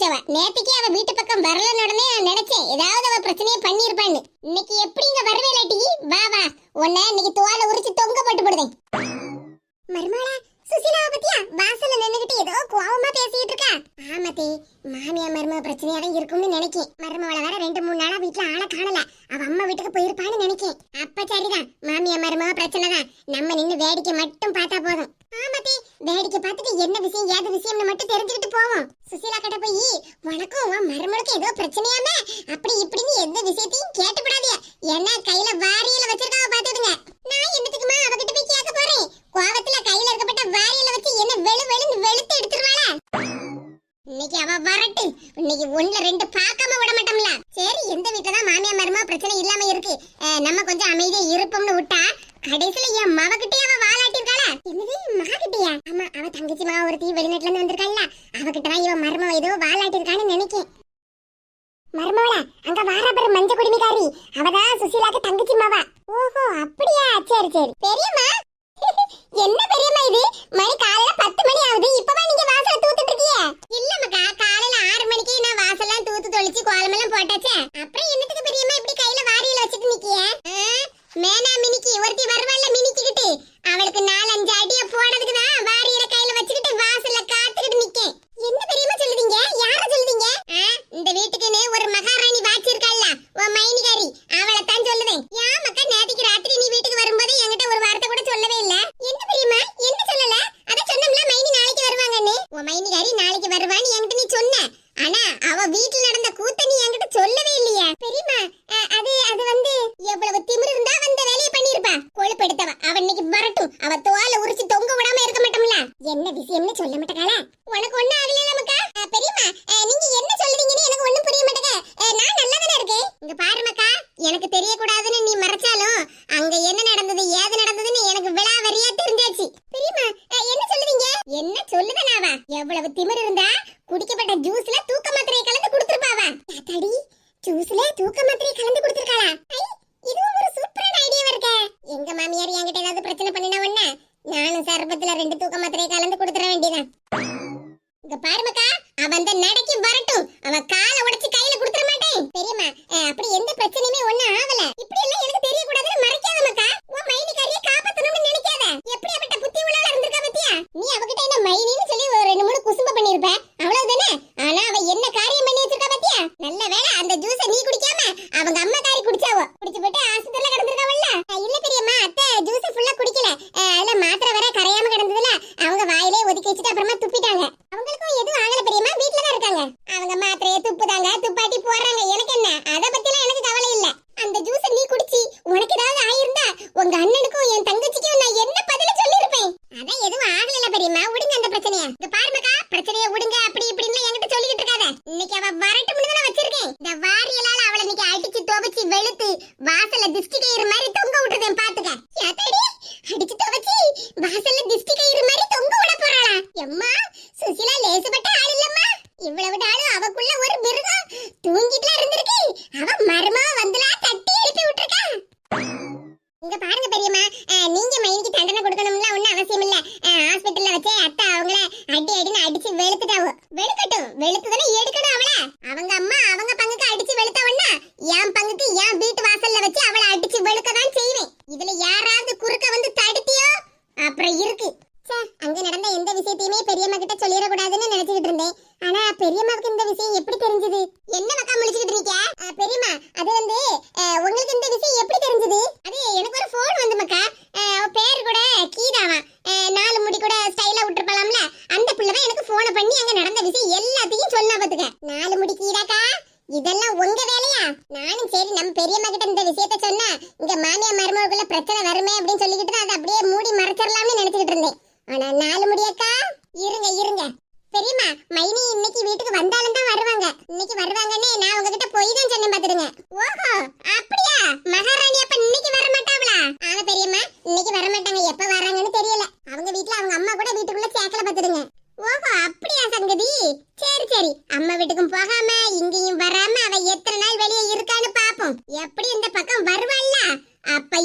பிடிச்சவ நேத்துக்கே அவ வீட்டு பக்கம் வரலன்னு உடனே நான் நினைச்சேன். ஏதாவது அவ பிரச்சனையை பண்ணிருப்பான்னு இன்னைக்கு எப்படி இங்க வரவே இல்லாட்டி வா வா. உன்னை இன்னைக்கு துவால உரிச்சு தொங்க போட்டு போடுதேன் மருமகளா சுசிலாவை பத்தியா? வாசல்ல நின்னுகிட்டு ஏதோ கோவமா பேசிட்டு இருக்கா? ஆமாத்தே மாமியா மருமக பிரச்சனையா தான் இருக்கும்னு நினைக்கேன். மருமகளை வர ரெண்டு மூணு நாளா வீட்டுல ஆளை காணல. அவ அம்மா வீட்டுக்கு போயிருப்பான்னு நினைக்கேன். அப்ப சரிதான் மாமியா மருமக பிரச்சனை தான் நம்ம நின்னு வேடிக்கை மட்டும் பார்த்தா போதும் ஆமாத்தே வேடிக்கை பார்த்துட்டு என்ன விஷயம் ஏது விஷயம்னு மட்டும் தெரிஞ்சுக்கிட்டு போவோம் சுசீலா கிட்ட போய் உனக்கும் உன் மருமகளுக்கும் ஏதோ பிரச்சனையாம அப்படி இப்படின்னு எந்த விஷயத்தையும் கேட்டுப்படாதீங்க ஏன்னா கையில வாரியல வச்சிருக்காவ பாத்துடுங்க நான் என்னத்துக்குமா அவகிட்ட போய் கேட்க போறேன் கோவத்துல கையில இருக்கப்பட்ட வாரியல வச்சு என்ன வெளு வெளுன்னு வெளுத்து எடுத்துருவாளா இன்னைக்கு அவ வரட்டு இன்னைக்கு ஒண்ணுல ரெண்டு பார்க்காம விட மாட்டோம்ல. சரி எந்த வீட்டுல தான் மாமியா மருமா பிரச்சனை இல்லாம இருக்கு. நம்ம கொஞ்சம் அமைதியா இருப்போம்னு விட்டா கடைசியில என் மவகிட்டே அவ வாலாட்டிருக்காளா என்னது மககிட்டயா? ஆமா அவ தங்கச்சி மாவ ஒருத்தி வெளிநாட்டுல இருந்து வந்திருக்காள்ல. அவகிட்ட தான் இவன் மருமவ ஏதோ வாலாட்டிருக்கான்னு நினைக்கேன். மருமவளா அங்க வாராபர் மஞ்ச குடிமிகாரி அவதான் சுசீலாக்கு தங்கச்சி மாவா ஓஹோ அப்படியா? சரி சரி. பெரியம்மா? என்ன பெரியம்மா இது? மணி காலையில பத்து மணி ஆகுது இப்பவா நீங்க வாசல தூத்துட்டு இருக்கீங்க இல்ல மக்கா காலையில ஆறு மணிக்கு நான் வாசல்லாம் தூத்து எல்லாம் போட்டாச்சே. அப்புறம் என்னத்துக்கு பெரியம்மா இப்படி கையில வாரியில வச்சுட்டு நிக்கிய? மேனா மினிக்கி ஒருத்தி வருவாள்ல மினிக்கிட்டு அவளுக்கு நாலஞ்சு அடிய போனதுக்கு தான் வாரியில கையில வச்சுக்கிட்டு வாசல்ல காத்துக்கிட்டு நிக்கேன். என்ன பெரியம்மா சொல்லுதீங்க? யார சொல்லுதீங்க? இந்த வீட்டுக்குன்னு ஒரு மகாராணி வாட்சி இருக்காள்ல உன் மைனிகாரி அவளை தான் சொல்லுவேன் ஏன் மக்கா நேற்றுக்கு ராத்திரி நீ வீட்டுக்கு வரும்போது என்கிட்ட ஒரு வார்த்தை கூட சொல்லவே இல்ல? என்ன பெரியம்மா? என்ன சொல்லல? அத சொன்னோம்ல மைனி நாளைக்கு வருவாங்கன்னு. உன் மைனிகாரி நாளைக்கு வருவான்னு என்கிட்ட நீ சொன்ன. ஆனா அவ வீட்டுல நடந்த கூத்த நீ என்கிட்ட சொல்லவே இல்லையா பெரியம்மா அ, அது அது வந்து எவ்வளவு திமிரு இருந்தா வந்த வேலையை பண்ணிருப்பா கொழுப்பெடுத்தவ அவ இன்னைக்கு வரட்டும் அவ தோலை உரிச்சு தொங்க விடாம இருக்க மாட்டோம்ல என்ன விஷயம்னு சொல்ல மாட்டேங்களா உனக்கு ஒண்ணு ஆகல நமக்கா பெரியம்மா அ, நீங்க என்ன சொல்றீங்கன்னு எனக்கு ஒண்ணும் புரிய மாட்டேங்க அ, நான் நல்லா தானே இருக்கேன் இங்க பாரு மக்கா எனக்கு தெரியக்கூடாதுன்னு நீ மறைச்சாலும் அங்க என்ன நடந்தது ஏது நடந்ததுன்னு எனக்கு விளாவரியா தெரிஞ்சாச்சு பெரியம்மா அ, என்ன சொல்லுவீங்க என்ன சொல்லுதனாவா எவ்வளவு திமிரு இருந்தா குடிக்கப்பட்ட ஜூஸ்ல தூக்க மாத்திரையை கலந்து கொடுத்துருப்பாவா தடி ஜூஸ்ல தூக்க மாத்திரையை கலந்து கொடுத்துருக்காளா ஐ இதுவும் ஒரு சூப்பரான ஐடியாவா இருக்கே எங்க மாமியார் என்கிட்ட ஏதாவது பிரச்சனை பண்ணினா ஒண்ணு நானும் ரெண்டு தூக்க மாத்திரையை கலந்து கொடுத்துற வேண்டியதான் இங்க பாருமக்கா அவன் அந்த நடைக்கு வரட்டும். அவன் காலை உடைச்சு கையில கொடுத்துற மாட்டேன். தெரியுமா அப்படி எந்த பிரச்சனையுமே ஒண்ணும் ஆகல. இப்படி எல்லாம் எனக்கு தெரியக்கூடாதுன்னு மறைக்காத மக்கா. உன் மைனிக்காரியை காப்பாத்தணும்னு நினைக்காத. எப்படி அவட்ட புத்தி உள்ளால இருந்திருக்கா பத்தியா? நீ அவகிட்ட என்ன மைனின்னு சொல்லி ஒரு ரெண்டு மூணு குசும்ப பண்ணிருப்ப? அவ்வளவுதானே? ஆனா அவ என்ன காரியம் பண்ணி வச்சிருக்கா பத்தியா? நல்ல வேளை அந்த ஜூஸ நீ குடிக்காம அவங்க அம்மா காரி குடிச்சாவோ குடிச்சு போட்டு ஆஸ்பத்திரியில கிடந்திருக்காவல்ல அஹ், இல்ல பெரியம்மா அத்தை ஜூஸ் ஃபுல்லா குடிக்கல அஹ், அதுல மாத்திரை வர கரையாம கிடந்ததுல அவங்க வாயிலே ஒதுக்கி வச்சுட்டு அப்புறமா துப்பிட்டாங்க அவங்களுக்கும் எதுவும் ஆகல பெரியம்மா வீட்ல தான் இருக்காங்க அவங்க மாத்திரையை துப்புதாங்க துப்பாட்டி போடுறாங்க எனக்கு என்ன அத பத்திலாம் எனக்கு கவலை இல்ல அந்த ஜூஸ நீ குடிச்சி உனக்கு ஏதாவது ஆயிருந்தா உங்க அண்ணனுக்கும் என் தங்கச்சிக்கும் நான் என்ன பதில சொல்லிருப்பேன் அதான் எதுவும் ஆகல பெரியம்மா. விடுங்க அந்த பிரச்சனைய. இந்த பாருமக்கா பிரச்சனைய விடுங்க. அப்படி இப்படின்னு என்கிட்ட சொல்லிக்கிட்டு இருக்காத. இன்னைக்கு அவ வரட்டு முடிஞ்சு வச்சிருக்கேன். இந்த வாரியலால அவளை இன்னைக்கு அடிச்சு துவச்சி வெளுத்து வாசல்ல திஷ்டி கயிறு மாதிரி தொங்க விட்டுறேன் பாத்துக்க. யாத்தாடி? அடிச்சு துவச்சி வாசல்ல திஷ்டி கயிறு மாதிரி தொங்க விட போறாளா? எம்மா சுசிலா லேசுபட்ட ஆள் இல்லம்மா. இவ்வளவு நாளும் அவக்குள்ள ஒரு மிருகம் தூங்கிட்டுல இருந்திருக்கு அவ மர்மா வந்துலா தட்டி எழுப்பி விட்டுருக்கா இங்க பாருங்க பெரியம்மா அஹ், நீங்க மைனிக்கு தண்டனை கொடுக்கணும்ல ஒண்ணும் அவசியம் இல்ல ஹாஸ்பிட்டல்ல வச்சே அத்தை அவங்கள அடி அடின்னு அடிச்சு வெளுத்துட்டாவோ வெளுக்கட்டும் வெளுத்துதானே எடுக்கணும் அவள அவங்க அம்மா அவங்க பங்குக்கு அடிச்சு வெளுத்த உடனே என் பங்குக்கு என் வீட்டு வாசல்ல வச்சு அவளை அடிச்சு வெளுக்க தான் செய்வேன் இதுல யாராவது குறுக்க வந்து தடுத்தியோ அப்புறம் இருக்கு ச்சே, அங்க நடந்த எந்த விஷயத்தையுமே பெரியம்மா கிட்ட சொல்லிடக்கூடாதுன்னு நினைச்சுக்கிட்டு இருந்தேன் ஆனா பெரியம்மாவுக்கு இந்த விஷயம் எப்படி தெரிஞ்சது என்ன மக்கா முழிச்சுக்கிட்டு இருக்கீங்க அஹ், பெரியம்மா அது வந்து அஹ், உங்களுக்கு இந்த விஷயம் எப்படி தெரிஞ்சது அது எனக்கு ஒரு ஃபோன் வந்து மக்கா அஹ், அவ பேர் கூட கீதாவா அஹ், நாலு முடி கூட ஸ்டைலா விட்டுருப்பாளாம்ல அந்த பிள்ளை தான் எனக்கு போனை பண்ணி விஷயம் எல்லாத்தையும் சொன்னா பாத்துக்க. நாலு முடி இதெல்லாம் உங்க வேலையா? நானும் சரி நம்ம பெரியம்மா கிட்ட இந்த விஷயத்த சொன்னா இங்க மாமியா மருமகளுக்குள்ள பிரச்சனை வருமே அப்படின்னு சொல்லிக்கிட்டு தான் அதை அப்படியே மூடி மறைச்சிடலாம்னு நினைச்சுக்கிட்டு இருந்தேன். ஆனா நாலு முடியக்கா இருங்க இருங்க. பெரியம்மா மைனி இன்னைக்கு வீட்டுக்கு வந்தாலும் தான் வருவாங்க. இன்னைக்கு வருவாங்கன்னு நான் உங்ககிட்ட போய் தான் சொன்னேன் பாத்துருங்க.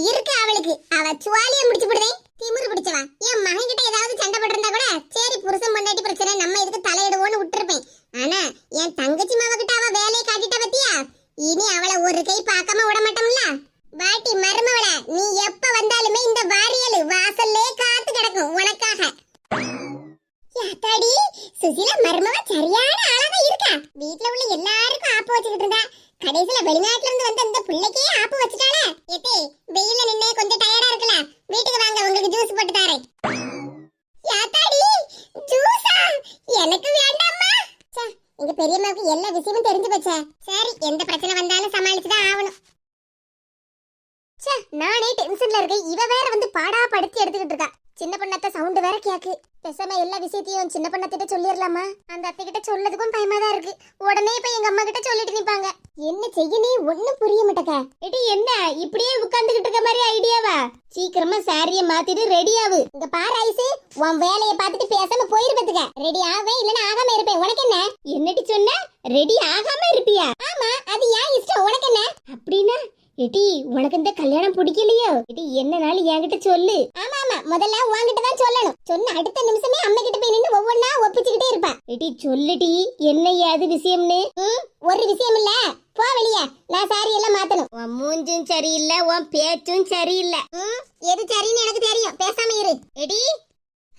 இருக்கு அவளுக்கு. அவ சுவாலிய முடிச்சு விடுவேன் திமிரு பிடிச்சவா என் மகன் கிட்ட ஏதாவது சண்டை போட்டிருந்தா கூட சரி புருஷன் பொண்டாட்டி பிரச்சனை நம்ம இதுக்கு தலையிடுவோம்னு விட்டுருப்பேன். ஆனா என் தங்கச்சி மாவ கிட்ட அவ வேலையை காட்டிட்ட பத்தியா? இனி அவளை ஒரு கை பார்க்காம விட மாட்டோம்ல? வாட்டி மருமவள நீ எப்ப வந்தாலுமே இந்த வாரியலு வாசல்லே காத்து கிடக்கும் உனக்காக. யாத்தாடி சுசிலா மருமவ சரியான ஆளாக இருக்கா. வீட்டுல உள்ள எல்லாருக்கும் ஆப்பு வச்சுக்கிட்டு இருந்தா. கடைசியில வெளிநாட்டுல இருந்து வந்த இந்த பிள்ளைக்கே ஆப்பு வச்சுட்டா இருக்கு. இவ வேற வந்து பாடா படுத்தி எடுத்துக்கிட்டு இருக்கா. சின்ன பண்ணத்த சவுண்ட் வேற கேக்கு. பேசாம எல்லா விஷயத்தையும் சின்ன பண்ணத்திட்ட சொல்லிடலாமா அந்த அத்தை கிட்ட சொல்லதுக்கும் பயமா தான் இருக்கு. உடனே போய் எங்க அம்மா கிட்ட சொல்லிட்டு நிப்பாங்க. என்ன செய்ய ஒண்ணும் புரிய மாட்டக்க எடி என்ன? இப்படியே உட்கார்ந்துகிட்டு இருக்க மாதிரி ஐடியாவா? சீக்கிரமா சாரிய மாத்திட்டு ரெடி ஆகு இங்க பாரு ஐசு உன் வேலைய பார்த்துட்டு பேசாம போயிருப்பதுக்க ரெடி ஆவே இல்லனா ஆகாம இருப்பேன். உனக்கு என்ன? என்னடி சொன்ன? ரெடி ஆகாம இருப்பியா? ஆமா அது ஏன் இஷ்டம்? உனக்கு என்ன? அப்படின்னா எடி உனக்கு இந்த கல்யாணம் பிடிக்கலையோ? எடி என்னனாலும் என்கிட்ட சொல்லு. ஆமா ஆமா. முதல்ல உன்கிட்ட தான் சொல்லணும். சொன்ன அடுத்த நிமிஷமே அம்மா கிட்ட போய் நின்னு ஒவ்வொன்னா ஒப்பிச்சுக்கிட்டே இருப்பா எடி சொல்லுடி. என்ன ஏது விஷயம்னு? ஒரு விஷயம் இல்ல. போ வெளிய. நான் சாரி எல்லாம் மாத்தணும். உன் மூஞ்சும் சரியில்லை உன் பேச்சும் சரியில்லை. எது சரின்னு எனக்கு தெரியும். பேசாம இரு. எடி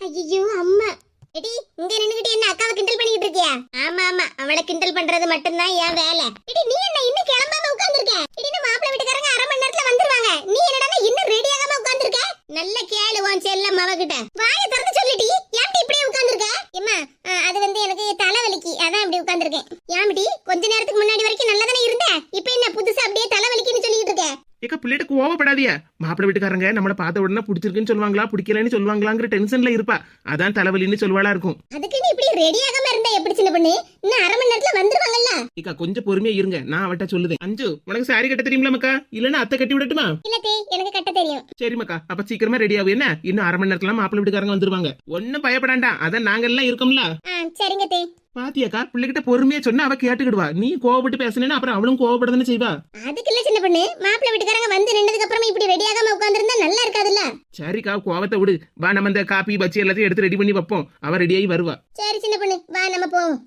ஐயோ அம்மா. எடி இங்க நின்னுகிட்டு என்ன அக்காவை கிண்டல் பண்ணிட்டு இருக்கியா? ஆமா ஆமா. அவளை கிண்டல் பண்றது மட்டும்தான் என் வேலை. எடி நீ என்ன இன்னும் கிளம்பாம உட்கார்ந்திருக்க? எடி நம்ம மாப்பிள்ளை வீட்டுக்காரங்க அரை மணி நேரத்துல வந்துருவாங்க. நீ என்னடா இன்னும் ரெடி ஆகாம உட்கார்ந்திருக்க? நல்ல கேளு உன் செல்லம் அவகிட்ட. வாய திறந்து சொல்லிடி ஏன்டி இப்படியே உட்கார்ந்திருக்க? எம்மா அஹ், அது வந்து எனக்கு தலைவலிக்கு. அதான் இப்படி உட்கார்ந்திருக்கேன். ஏன்டி கொஞ்ச நேரத்துக்கு முன்னாடி வரைக்கும் நல்லா தானே இருந்த? இப்போ என்ன புதுசா அப்படியே தலைவலிக்குன்னு சொல்லிட்டு இருக்க? ஏக்கா பிள்ளைகிட்ட கோவப்படாதியா மாப்பிள்ளை வீட்டுக்காரங்க நம்மள பார்த்த உடனே பிடிச்சிருக்குன்னு சொல்லுவாங்களா பிடிக்கலன்னு சொல்லுவாங்களாங்கிற டென்ஷன்ல இருப்பா. அதான் தலைவலின்னு சொல்லுவாளா இருக்கும். அதுக்கு நீ இப்படி ரெடி ஆகாம இருந்தா எப்படி சின்ன பொண்ணு? இன்னும் அரை மணி நேரத்துல வந்துருவாங்கல்ல? ஏக்கா கொஞ்சம் பொறுமையா இருங்க. நான் அவட்ட சொல்லுதேன். அஞ்சு உனக்கு சாரி கட்ட தெரியுமில மக்கா? இல்லன்னா அத்தை கட்டி விடட்டுமா? இல்ல தே எனக்கு கட்ட தெரியும். சரி மக்கா. அப்ப சீக்கிரமா ரெடி ஆகும் என்ன? இன்னும் அரை மணி நேரத்துல மாப்பிள்ளை வீட்டுக்காரங்க வந்துருவாங்க. ஒன்னும் பயப்படாண்டா. அதான் நாங்க எல்லாம் இருக்கோம்ல சரிங்க தே. பாத்தியாக்கா பிள்ளைகிட்ட பொறுமையா சொன்னா அவ கேட்டுக்கிடுவா. நீ கோவப்பட்டு பேசினேன்னா அப்புறம் அவளும் கோவப்படதானே செய்வா? அதுக்கு இல்ல பொண்ணு மாப்பிள்ளை வீட்டுக்காரங்க வந்து நின்னதுக்கு அப்புறமா இப்படி ரெடி ஆகாம உட்கார்ந்திருந்தா நல்லா இருக்காதுல்ல? சரிக்கா கோவத்தை விடு. வா நம்ம இந்த காப்பி பச்சி எல்லாத்தையும் எடுத்து ரெடி பண்ணி வைப்போம். அவ ரெடியாகி வருவா. சரி சின்ன பொண்ணு வா நம்ம போவோம்.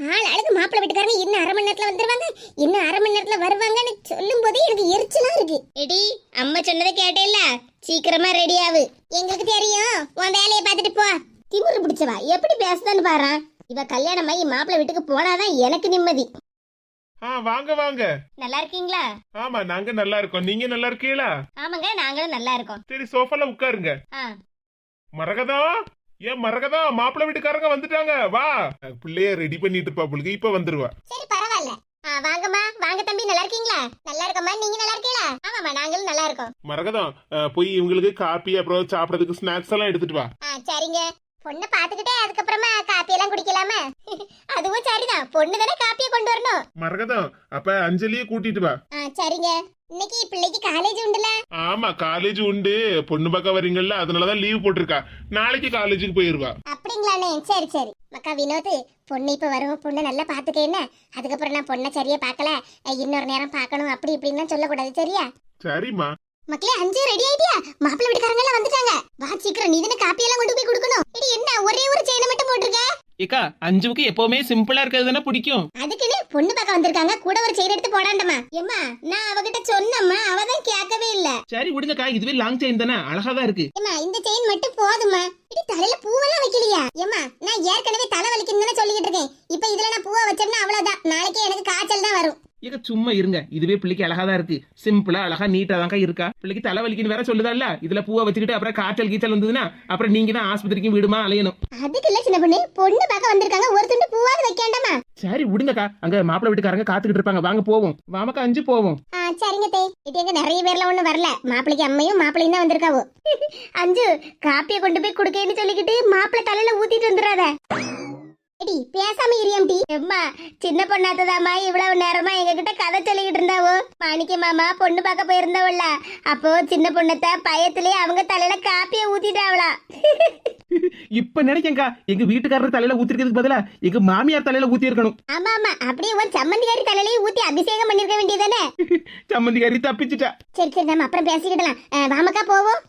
ஆள் அழகு மாப்பிள்ளை வீட்டுக்காரங்க இன்னும் அரை மணி நேரத்துல வந்துருவாங்க. இன்னும் அரை மணி நேரத்துல வருவாங்கன்னு சொல்லும் போதே எனக்கு எரிச்சலா இருக்கு. எடி அம்மா சொன்னதை கேட்டேல்ல? சீக்கிரமா ரெடி ஆகு எங்களுக்கு தெரியும். உன் வேலையை பார்த்துட்டு போ. திமிரு பிடிச்சவா? எப்படி பேசுதான்னு பாரு. இவ கல்யாணம் ஆகி மாப்பிள்ளை வீட்டுக்கு போனாதான் எனக்கு நிம்மதி. ஆ வாங்க வாங்க. நல்லா இருக்கீங்களா? ஆமா நாங்க நல்லா இருக்கோம். நீங்க நல்லா இருக்கீங்களா? ஆமாங்க நாங்களும் நல்லா இருக்கோம். சரி சோஃபால உட்காருங்க. ஆ. மரகதா? ஏன் மரகதா? மாப்பிள்ளை வீட்டுக்காரங்க வந்துட்டாங்க. வா. பிள்ளைய ரெடி பண்ணிட்டு இருப்பா புள்ளிக்கு இப்ப வந்துருவா. சரி பரவாயில்ல. ஆ, வாங்கம்மா. வாங்க தம்பி. நல்லா இருக்கீங்களா? நல்லா இருக்கம்மா. நீங்க நல்லா இருக்கீங்களா? ஆமாம்மா நாங்களும் நல்லா இருக்கோம். மரகதம் அஹ், போய் இவங்களுக்கு காப்பி அப்புறம் சாப்பிடறதுக்கு ஸ்நாக்ஸ் எல்லாம் எடுத்துட்டு வா. ஆ சரிங்க. பொண்ணை பாத்துக்கிட்டே அதுக்கப்புறமா காப்பி எல்லாம் குடிக்கலாமா? அதுவும் சரிதான். பொண்ணு தானே காப்பியை கொண்டு வரணும். மரகதம் அப்ப அஞ்சலியை கூட்டிட்டு வா. சரிங்க. இன்னைக்கு பிள்ளைக்கு காலேஜ் உண்டுல? ஆமா காலேஜ் உண்டு. பொண்ணு பார்க்க வரீங்கல்ல அதனாலதான் லீவ் போட்டிருக்கா. நாளைக்கு காலேஜுக்கு போயிருவா. அப்படிங்களாண்ணே. சரி சரி. மக்கா வினோத் பொண்ணு இப்ப வரும். பொண்ணை நல்லா பாத்துக்க என்ன? அதுக்கப்புறம் நான் பொண்ணை சரியா பார்க்கல. அஹ், இன்னொரு நேரம் பார்க்கணும். அப்படி இப்படின்னு சொல்லக்கூடாது சரியா? சரிம்மா. மக்களே அஞ்சு ரெடி ஆயிட்டியா? மாப்பிள்ளை வீட்டுக்காரங்க எல்லாம் வந்துட்டாங்க. வா சீக்கிரம். நீ தானே காப்பி எல்லாம் கொண்டு போய் கொடுக்கணும் ஏக்கா அஞ்சுவுக்கு எப்பவுமே சிம்பிளா இருக்கிறது பிடிக்கும். அதுக்குன்னு பொண்ணு பார்க்க வந்திருக்காங்க. கூட ஒரு செயின் எடுத்து போடாண்டமா ஏம்மா நான் அவகிட்ட சொன்னம்மா அவ தான் கேட்கவே இல்ல. சரி விடுங்கக்கா இதுவே லாங் செயின் தானே அழகா தான் இருக்கு. ஏம்மா இந்த செயின் மட்டும் போதுமா இது தலையில பூவெல்லாம் வைக்கலையா? ஏம்மா நான் ஏற்கனவே தலை வலிக்குன்னு சொல்லிக்கிட்டு இருக்கேன். இப்ப இதுல நான் பூவை வச்சோம்னா அவ்வளவுதான். நாளைக்கு எனக்கு காய்ச்சல் தான் வரும். ஏக்கா சும்மா இருங்க. இதுவே பிள்ளைக்கு அழகா தான் இருக்கு. சிம்பிளா அழகா நீட்டா தான்க்கா இருக்கா? பிள்ளைக்கு தலைவலிக்குன்னு வேற சொல்லுதல்ல இதுல பூவை வச்சுக்கிட்டு அப்புறம் காய்ச்சல் கீச்சல் வந்ததுன்னா அப்புறம் நீங்க தான் ஆஸ்பத்திரிக்கும் வீடுமா அலையணும். அதுக்கு இல்ல சின்ன பொண்ணு. பொண்ணு பார்க்க வந்திருக்காங்க. ஒரு துண்டு பூவாவது வைக்காண்டமா சரி விடுங்கக்கா. அங்க மாப்பிள்ளை வீட்டுக்காரங்க காத்துக்கிட்டு இருப்பாங்க. வாங்க போவோம். வாமக்கா அஞ்சு போவோம். சரிங்க தே. இது எங்க நிறைய பேர்ல ஒண்ணு வரல. மாப்பிளைக்கு அம்மையும் மாப்பிளையும் தான் வந்திருக்காவோ. அஞ்சு காப்பியை கொண்டு போய் குடுக்கேன்னு சொல்லிக்கிட்டு மாப்பிள்ளை தலையில ஊத்திட்டு வந்துடாத எடி பேசாம இரியாம்டி எம்மா சின்ன பொண்ணாத்ததாம்மா இவ்வளவு நேரமா எங்க கிட்ட கதை சொல்லிக்கிட்டு இருந்தாவோ? மாணிக்க மாமா பொண்ணு பார்க்க போயிருந்தவள்ல அப்போ சின்ன பொண்ணத்த பயத்திலே அவங்க தலையில காப்பியை ஊத்திட்டாவளா. இப்ப நினைக்கேங்கா எங்க வீட்டுக்காரர் தலையில ஊத்திருக்கிறதுக்கு பதிலா எங்க மாமியார் தலையில ஊத்தி இருக்கணும் ஆமா ஆமா அப்படியே ஒரு சம்மந்திக்காரி தலையிலேயே ஊத்தி அபிஷேகம் பண்ணிருக்க வேண்டியதானே சம்மந்திக்காரி தப்பிச்சுட்டா. சரி சரி நம்ம அப்புறம் பேசிக்கிடலாம். வாமக்கா போவோம்.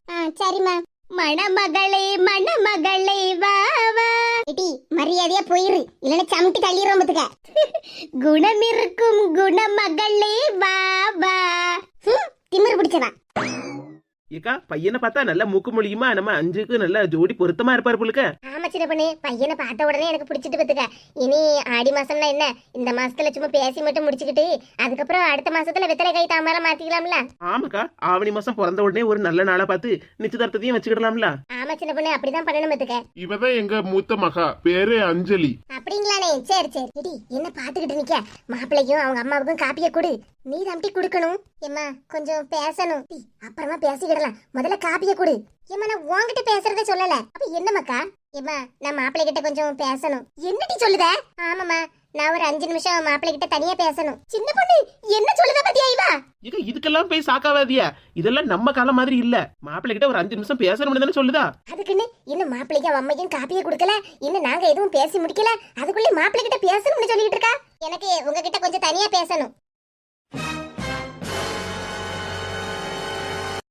சரிம்மா. மணமகளே மணமகளே வா வா. இடி மரியாதையா போயிரு. இல்லைன்னா சமட்டி தள்ளிடுவோம் பத்துக்க. குணம் இருக்கும் குணமகளே வா வா. திமிரு பிடிச்சவா? ஏக்கா பையனை பார்த்தா நல்ல மூக்கு மொழியுமா? நம்ம அஞ்சுக்கு நல்ல ஜோடி பொருத்தமா இருப்பாரு புள்ளுக்க ஆமா சின்ன பொண்ணு பையனை பார்த்த உடனே எனக்கு பிடிச்சிட்டு பத்துக்க இனி ஆடி மாசம்னா என்ன? இந்த மாசத்துல சும்மா பேசி மட்டும் முடிச்சுக்கிட்டு அதுக்கப்புறம் அடுத்த மாசத்துல வெத்தலை கை தாமரை மாத்திக்கலாம்ல? ஆமாக்கா ஆவணி மாசம் பிறந்த உடனே ஒரு நல்ல நாளா பார்த்து நிச்சயதார்த்தத்தையும் வச்சுக்கிடலாம்ல. ஆமா சின்ன பொண்ணு அப்படிதான் பண்ணணும் பத்துக்க இவதான் எங்க மூத்த மகா பேரு அஞ்சலி. அப்படிங்களானே சரி சரி இடி என்ன பாத்துக்கிட்டு நிக்க? மாப்பிள்ளைக்கும் அவங்க அம்மாவுக்கும் காப்பிய கொடு. நீ தம்பி கொடுக்கணும். எம்மா கொஞ்சம் பேசணும். டி, அப்புறமா பேசிக்கிடலாம். முதல்ல காப்பிய கொடு. ஏம்மா நான் உன்கிட்ட பேசுறத சொல்லல. அப்ப என்னமாக்கா ஏம்மா நான் மாப்பிள்ளை கிட்ட கொஞ்சம் பேசணும். என்னடி சொல்லுத? ஆமாம்மா நான் ஒரு அஞ்சு நிமிஷம் மாப்பிள்ளை கிட்ட தனியா பேசணும். சின்ன பொண்ணு என்ன சொல்லுத பத்தியா இவா? ஏக்கா இதுக்கெல்லாம் போய் சாக்காவாதியா இதெல்லாம் நம்ம காலம் மாதிரி இல்ல. மாப்பிள்ளை கிட்ட ஒரு அஞ்சு நிமிஷம் பேசணும்னு தானே சொல்லுதா? அதுக்குன்னு இன்னும் மாப்பிள்ளைக்கும் அம்மைக்கும் காப்பியை கொடுக்கல? இன்னும் நாங்க எதுவும் பேசி முடிக்கல? அதுக்குள்ளே மாப்பிள்ளை கிட்ட பேசணும்னு சொல்லிட்டு இருக்கா? எனக்கு உங்ககிட்ட கொஞ்சம் தனியா பேசணும்.